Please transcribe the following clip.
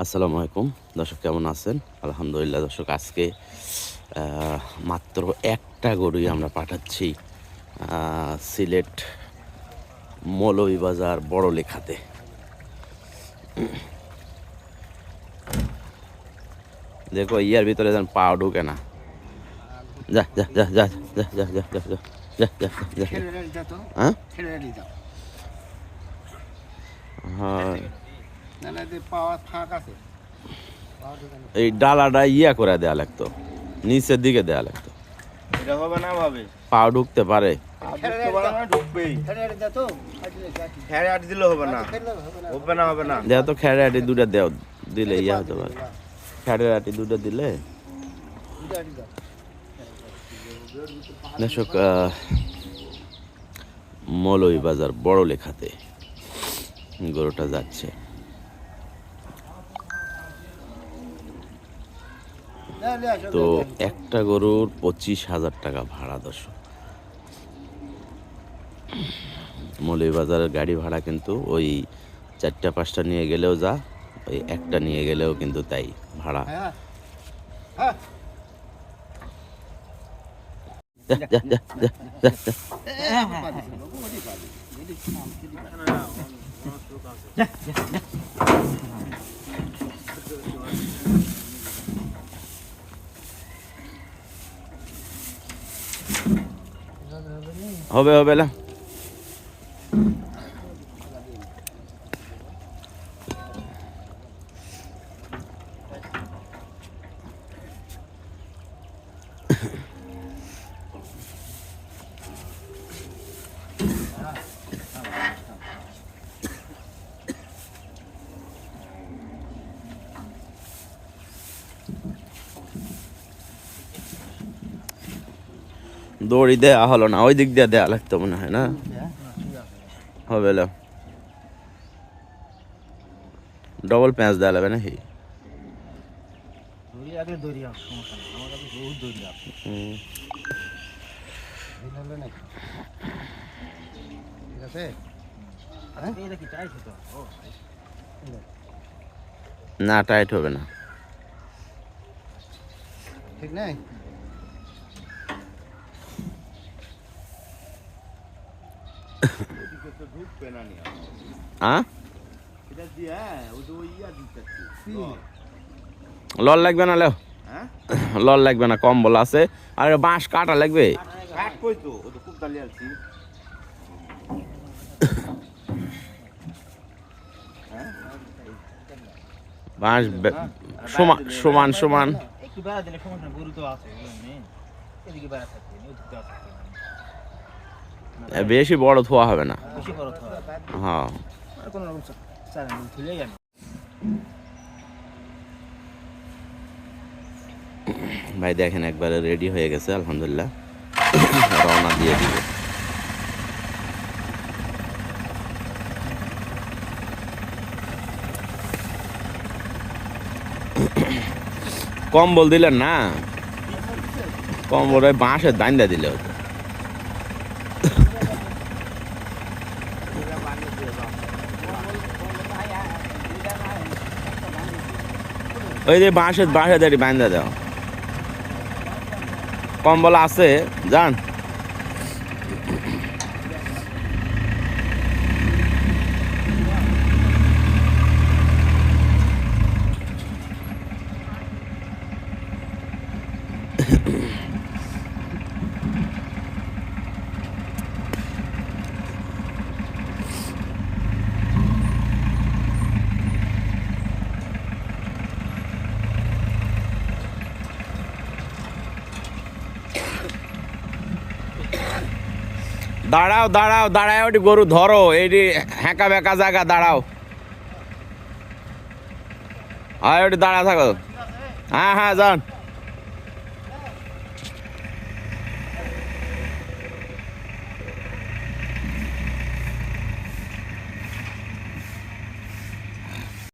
আসসালামু আলাইকুম দর্শক কেমন আছেন আলহামদুলিল্লাহ দর্শক আজকে মাত্র একটা গরুই আমরা পাঠাচ্ছি সিলেট মৌলভীবাজার বড় লেখাতে দেখো ইয়ার ভিতরে যেন পা ঢুকে না যা যা যা যা যা যা যা যা যা যা যা যা হ্যাঁ দিতে হ্যাঁ এই ডালাটা ইয়া করে দেয়া লাগতো নিচের দিকে দেয়া লাগতো। হবে না ভাবে? পা ঢুকতে পারে। দিলে ইয়া হতে পারে। দিলে? মলই বাজার বড় লেখাতে গরুটা যাচ্ছে। তো। একটা গরুর পঁচিশ হাজার টাকা ভাড়া দর্শক। মৌলভীবাজারের গাড়ি ভাড়া কিন্তু ওই চারটা পাঁচটা নিয়ে গেলেও যা ওই একটা নিয়ে গেলেও কিন্তু তাই ভাড়া। হ্যাঁ। হ্যাঁ। যা, હવે હવે લા. দৌড়ি দেয়া হলো না ওই দিক দিয়ে দেয়া লাগতো মনে হয় না? হবে ডবল প্যাঁচ দেওয়া লাগবে নাকি? না টাইট হবে না। ঠিক নাই? হ্যাঁ? লল লাগবে না, লেও। লল লাগবে না, কম্বল আছে। আর, বাঁশ কাটা লাগবে। বাঁশ সমান সমান সমান। বেশি বড় ধোয়া হবে না। হয়। ভাই দেখেন একবারে রেডি হয়ে গেছে আলহামদুলিল্লাহ। রওনা দিয়ে দিবে। কম্বল দিলেন না? কম্বল বাঁশের দাইন্দা দিলে হতো। ওই যে বাঁশের বাঁশের দাঁড়িয়ে বাঁধা দাও। কম্বল আছে যান। দাঁড়াও দাঁড়াও দাঁড়ায় ওটি গরু ধরো এইটি হ্যাঁকা ব্যাঁকা জায়গা, দাঁড়াও। হ্যাঁ ওটি দাঁড়া থাকো। হ্যাঁ হ্যাঁ যান।